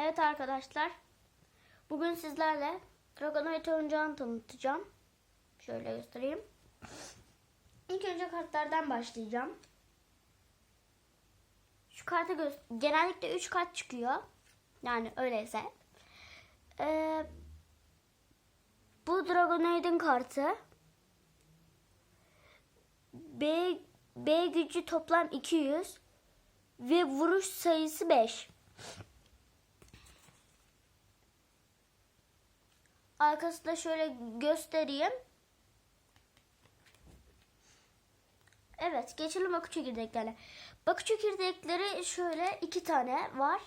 Evet arkadaşlar. Bugün sizlerle Dragonoid oyuncağını tanıtacağım. Şöyle göstereyim. İlk önce kartlardan başlayacağım. Şu kartı gö- genellikle 3 kart çıkıyor. Yani öyleyse. Ee, bu Dragonoid'in kartı. B, B gücü toplam 200 ve vuruş sayısı 5. Arkasında şöyle göstereyim. Evet geçelim bakı çekirdeklerine. Bakı çekirdekleri şöyle iki tane var.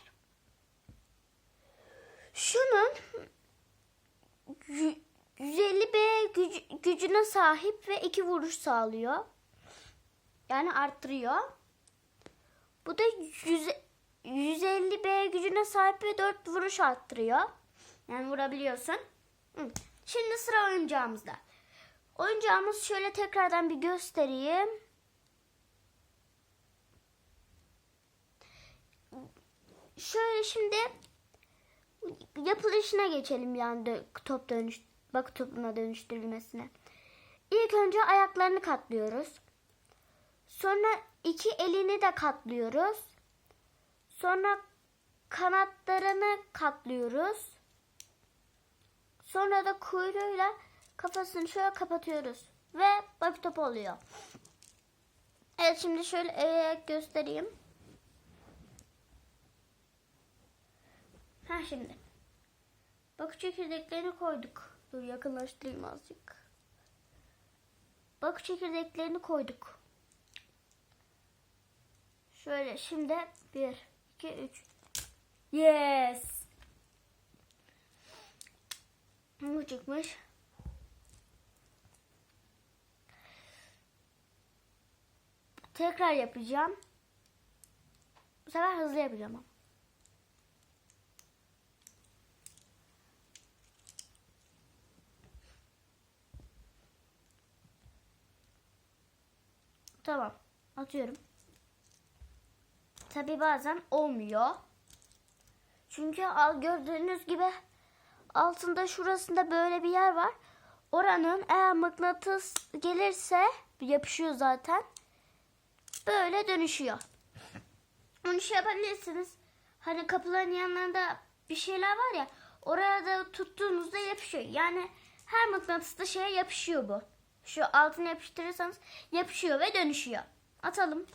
Şunun 150B güc- gücüne sahip ve iki vuruş sağlıyor. Yani arttırıyor. Bu da 100, 150B gücüne sahip ve 4 vuruş arttırıyor. Yani vurabiliyorsun. Şimdi sıra oyuncağımızda. Oyuncağımız şöyle tekrardan bir göstereyim. Şöyle şimdi yapılışına geçelim yani top dönüş bak topuna dönüştürülmesine. İlk önce ayaklarını katlıyoruz. Sonra iki elini de katlıyoruz. Sonra kanatlarını katlıyoruz. Sonra da kuyruğuyla kafasını şöyle kapatıyoruz. Ve bak top oluyor. Evet şimdi şöyle e, göstereyim. Ha şimdi. Bak çekirdeklerini koyduk. Dur yakınlaştırayım azıcık. Bak çekirdeklerini koyduk. Şöyle şimdi 1, 2, 3. Yes. Bu çıkmış. Tekrar yapacağım. Bu sefer hızlı yapacağım ama. Tamam. Atıyorum. Tabi bazen olmuyor. Çünkü al gördüğünüz gibi altında şurasında böyle bir yer var. Oranın eğer mıknatıs gelirse yapışıyor zaten. Böyle dönüşüyor. Onu şey yapabilirsiniz. Hani kapıların yanlarında bir şeyler var ya. Oraya da tuttuğunuzda yapışıyor. Yani her mıknatısta şeye yapışıyor bu. Şu altına yapıştırırsanız yapışıyor ve dönüşüyor. Atalım.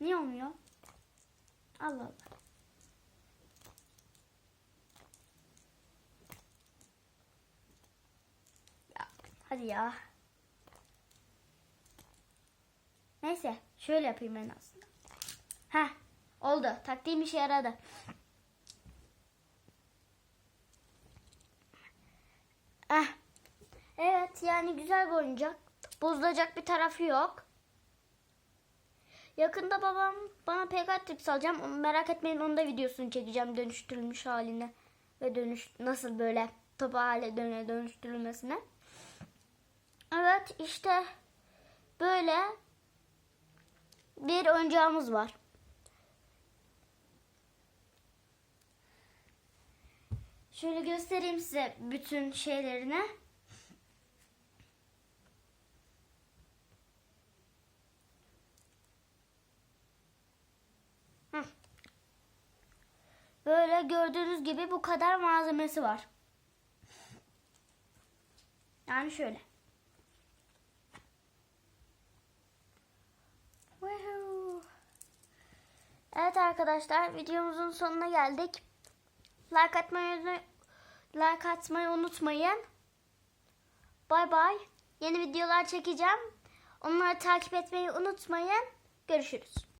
Niye olmuyor? Allah Allah. Ya. Neyse şöyle yapayım en azından. Heh oldu. Taktiğim işe yaradı. Eh. Evet yani güzel bir oyuncak. Bozulacak bir tarafı yok. Yakında babam bana Pegatrix alacağım. Onu merak etmeyin onun da videosunu çekeceğim dönüştürülmüş haline. Ve dönüş nasıl böyle topa hale döne dönüştürülmesine. Evet işte böyle bir oyuncağımız var. Şöyle göstereyim size bütün şeylerini. Böyle gördüğünüz gibi bu kadar malzemesi var. Yani şöyle. Evet arkadaşlar videomuzun sonuna geldik. Like atmayı like atmayı unutmayın. Bay bay. Yeni videolar çekeceğim. Onları takip etmeyi unutmayın. Görüşürüz.